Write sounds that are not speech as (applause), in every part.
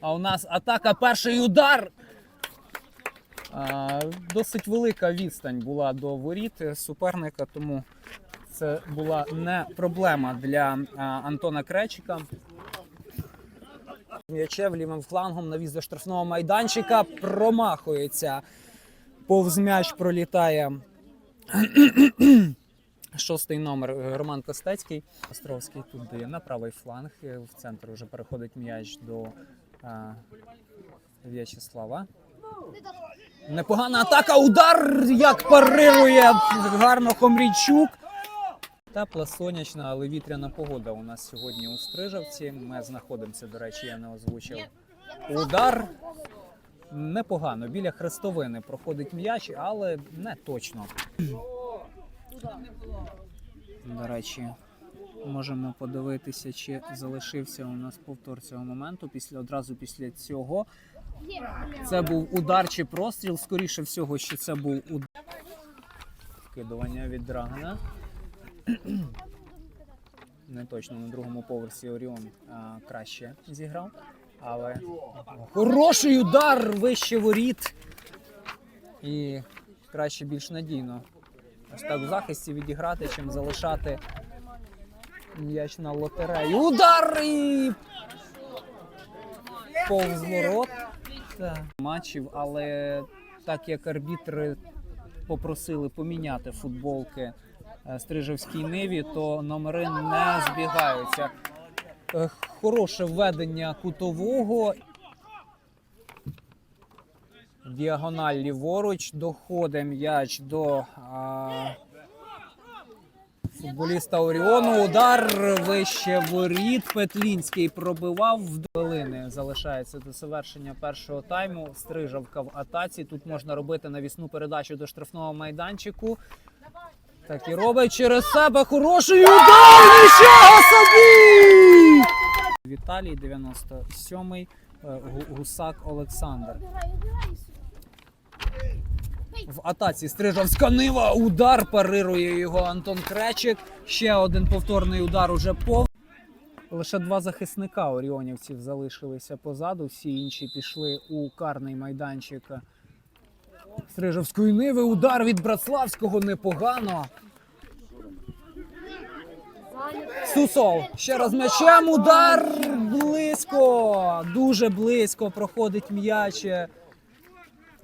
А у нас атака, перший удар. А, досить велика відстань була до воріт суперника, тому це була не проблема для а, Антона Кречика. М'ячем лівим флангом навіз до штрафного майданчика. Промахується. Повз м'яч пролітає. (clears throat) Шостий номер е, Роман Костецький. Островський туди на правий фланг. Е, В центр вже переходить м'яч до а, В'ячеслава. Непогана атака. Удар! Як парирує гарно Хомрійчук. Тепла сонячна, але вітряна погода у нас сьогодні у Стрижавці. Ми знаходимося, до речі, я не озвучив. Удар непогано. Біля хрестовини проходить м'яч, але не точно. До речі, можемо подивитися, чи залишився у нас повтор цього моменту. Після одразу після цього. Це був удар чи простріл. Скоріше всього, що це був удар. Вкидування від Драгана. Не точно на другому поверсі Оріон а, краще зіграв. Але хороший удар вище воріт. І краще більш надійно. Ось так в захисті відіграти, чим залишати м'яч на лотереї. Удар і повз ворот. Матчів, але так як арбітри попросили поміняти футболки е, Стрижевській Ниві, то номери не збігаються. Е, Хороше введення кутового. Діагональ ліворуч доходить м'яч до а, футболіста Оріону. Удар вище воріт. Петлінський пробивав в долини. Залишається до завершення першого тайму. Стрижавка в атаці. Тут можна робити навісну передачу до штрафного майданчику. Так і робить через себе хороший удар! Нічого собі! Віталій, 97-й, е, Гусак Олександр. В атаці Стрижавська нива. Удар парирує його Антон Кречик. Ще один повторний удар уже пов. Лише два захисника оріонівців залишилися позаду. Всі інші пішли у карний майданчик Стрижавської ниви. Удар від Братславського непогано. Сусол. Ще раз м'ячем. Удар близько. Дуже близько проходить м'яч.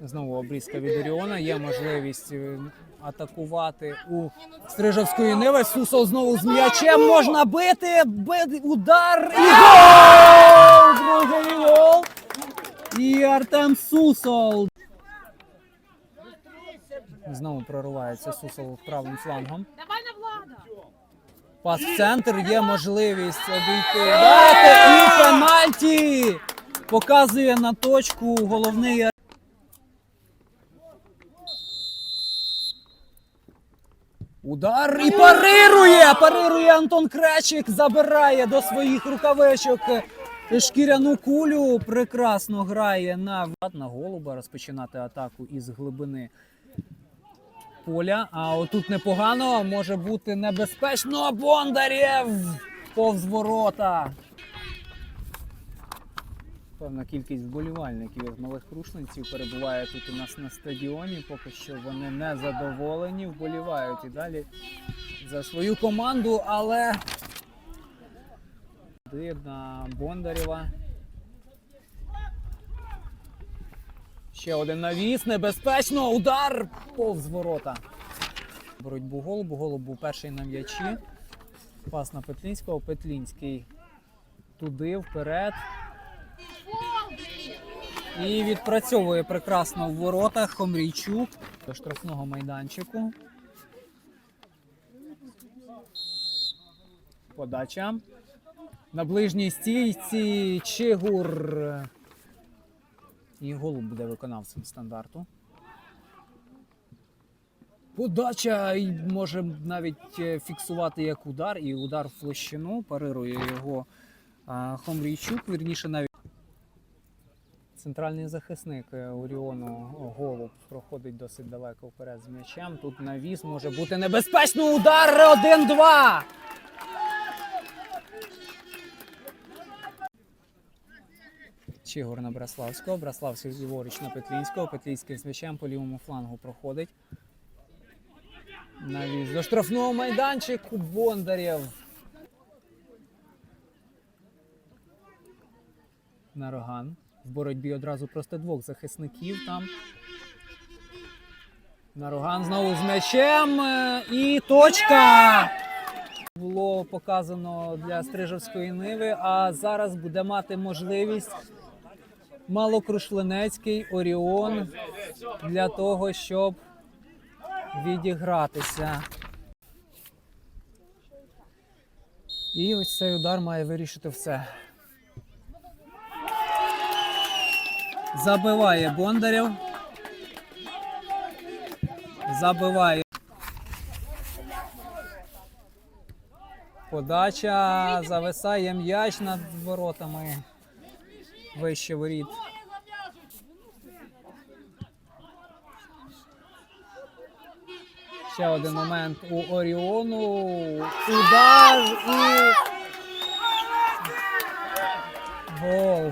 Знову обрізка від Оріона. Є можливість е, атакувати у Стрижавської Ниви. Сусол знову з м'ячем. Можна. Бити удар. І гол! Другий гол. І Артем Сусол. Знову проривається Сусол правим флангом. Давай на влада! Пас в центр, є можливість обійти. Дати і пенальті! Показує на точку головний. Удар і парирує! Парирує Антон Кречик, забирає до своїх рукавичок шкіряну кулю. Прекрасно грає на на голуба розпочинати атаку із глибини поля. А отут непогано може бути небезпечно. Бондарєв повз ворота. Певна кількість вболівальників із малих крушниців перебуває тут у нас на стадіоні. Поки що вони не задоволені, вболівають і далі за свою команду, але на Бондарєва. Ще один навіс, небезпечно, удар повз ворота. Боротьбу голубу. Голуб був перший на м'ячі. Пас на Петлінського. Петлінський туди, вперед. І відпрацьовує прекрасно в воротах Хомрійчук до штрафного майданчику. Подача. На ближній стійці Чигур. І голуб буде виконавцем стандарту. Подача може навіть е, фіксувати як удар, і удар в площину. Парирує його Хомрійчук. Вірніше навіть Центральний захисник е, Оріону Голуб проходить досить далеко вперед з м'ячем. Тут навіс може бути небезпечно. Удар 1-2. Чигур на Браславського. Браславський ліворуч на Петлінського. Петлінський з м'ячем по лівому флангу проходить. Навіс до штрафного майданчику Бондарєв. Нароган. В боротьбі одразу просто двох захисників там. Нароган знову з м'ячем. е, І точка! Було показано для Стрижевської Ниви, а зараз буде мати можливість Малокрушлинецький Оріон для того, щоб відігратися. І ось цей удар має вирішити все. Забиває Бондарєв. Забиває. Подача зависає м'яч над воротами. Вище воріт. Ще один момент у Оріону. Удар і гол.